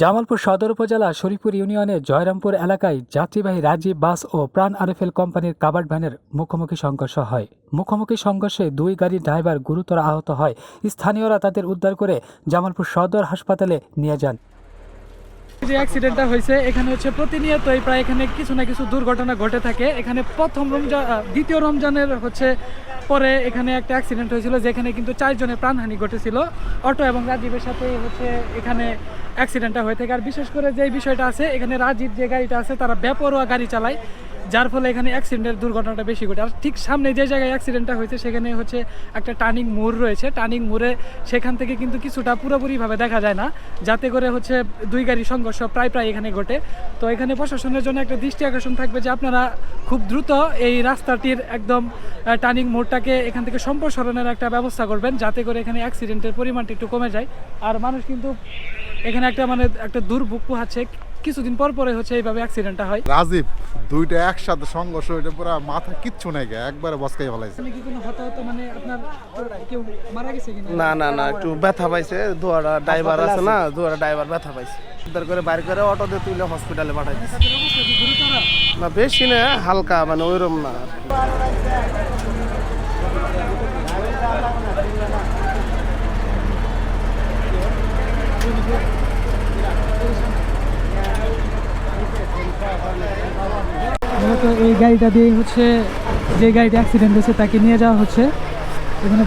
জামালপুর সদর উপজেলা শরীফপুর ইউনিয়নের জয়রামপুর এলাকায় যাত্রীবাহী রাজীব বাস ও প্রাণ আরএফএল কোম্পানির কাবার্ড ভ্যানের মুখোমুখি সংঘর্ষ হয়। মুখোমুখি সংঘর্ষে দুই গাড়ির ড্রাইভার গুরুতর আহত হয়। স্থানীয়রা তাদের উদ্ধার করে জামালপুর সদর হাসপাতালে নিয়ে যান। যে অ্যাক্সিডেন্টটা হয়েছে, এখানে হচ্ছে প্রতিনিয়তই প্রায় এখানে কিছু না কিছু দুর্ঘটনা ঘটে থাকে। এখানে প্রথম রমজান দ্বিতীয় রমজানের হচ্ছে পরে এখানে একটা অ্যাক্সিডেন্ট হয়েছিল, যেখানে কিন্তু চারজনের প্রাণহানি ঘটেছিল। অটো এবং রাজীবের সাথে হচ্ছে এখানে অ্যাক্সিডেন্টটা হয়ে থাকে। আর বিশেষ করে যে বিষয়টা আছে, এখানে রাজীব যে গাড়িটা আছে, তারা বেপরোয়া গাড়ি চালায়। যার ফলে এখানে অ্যাক্সিডেন্টের দুর্ঘটনাটা বেশি ঘটে। আর ঠিক সামনে যে জায়গায় অ্যাক্সিডেন্টটা হয়েছে, সেখানে হচ্ছে একটা টার্নিং মোড় রয়েছে। টার্নিং মোড়ে সেখান থেকে কিন্তু কিছুটা পুরোপুরিভাবে দেখা যায় না, যাতে করে হচ্ছে দুই গাড়ি সংঘর্ষ প্রায় প্রায় এখানে ঘটে। তো এখানে প্রশাসনের জন্য একটা দৃষ্টি আকর্ষণ থাকবে যে আপনারা খুব দ্রুত এই রাস্তাটির একদম টার্নিং মোড়টাকে এখান থেকে সম্প্রসারণের একটা ব্যবস্থা করবেন, যাতে করে এখানে অ্যাক্সিডেন্টের পরিমাণটা একটু কমে যায়। আর মানুষ কিন্তু এখানে একটা মানে একটা দুর্ভোগ পোহাচ্ছে। কিছুদিন পর পরে হচ্ছে এইভাবে অ্যাক্সিডেন্টটা হয়। রাজীব দুইটা একসাথে সংঘর্ষ হইতে পুরো মাথা কিচ্ছু নাই গে একবারে বসকাই ফেলাইছে। এখানে কি কোনো হতাহত মানে আপনার কেউ মারা গেছে কিনা? না না না একটু ব্যথা পাইছে দুয়ারা ড্রাইভার আছে না দুয়ারা ড্রাইভার ব্যথা পাইছে। উদ্ধার করে বাইর করে অটোতে তুলে হসপিটালে পাঠাই না বেশি না হালকা মানে ওইরকম না। মূলত এই গাড়িটা দিয়ে হচ্ছে যে গাড়িটা অ্যাক্সিডেন্ট হয়েছে তাকে নিয়ে যাওয়া হচ্ছে। এখানে